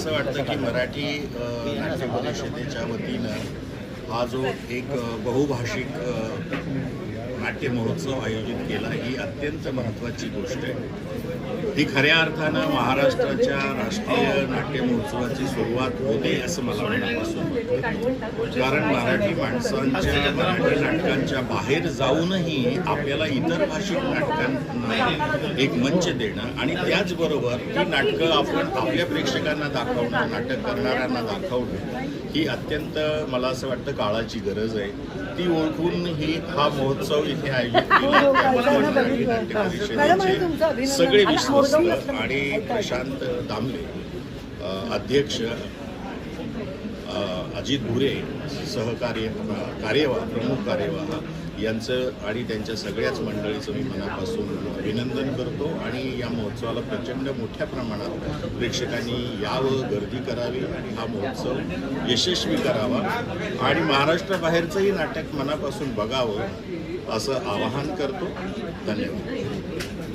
असं वाटतं की मराठी नाट्य परिषदेच्या वतीनं हा जो एक बहुभाषिक नाट्य महोत्सव आयोजित केला ही अत्यंत महत्त्वाची गोष्ट आहे. ही खऱ्या अर्थानं महाराष्ट्राच्या राष्ट्रीय नाट्य महोत्सवाची सुरुवात होते असं मला वाटतं. कारण मराठी माणसांच्या मराठी नाटकांच्या बाहेर जाऊनही आपल्याला इतर भाषिक नाटकांना एक मंच देणं आणि त्याचबरोबर ही नाटकं आपण आपल्या प्रेक्षकांना दाखवणं नाटक करणाऱ्यांना दाखवणं ही अत्यंत मला असं वाटतं काळाची गरज आहे. ती ओळखून ही हा महोत्सव इथे आयोजित केला. त्यामध्ये मराठी विश्वस्त आणि प्रशांत दामले अध्यक्ष अजित भुरे सहकार्य कार्यवाह प्रमुख कार्यवाह यांचं आणि त्यांच्या सगळ्याच मंडळीचं मी मनापासून अभिनंदन करतो आणि या महोत्सवाला प्रचंड मोठ्या प्रमाणात प्रेक्षकांनी यावं गर्दी करावी हा महोत्सव यशस्वी करावा आणि महाराष्ट्राबाहेरचंही नाटक मनापासून बघावं असं आवाहन करतो. धन्यवाद.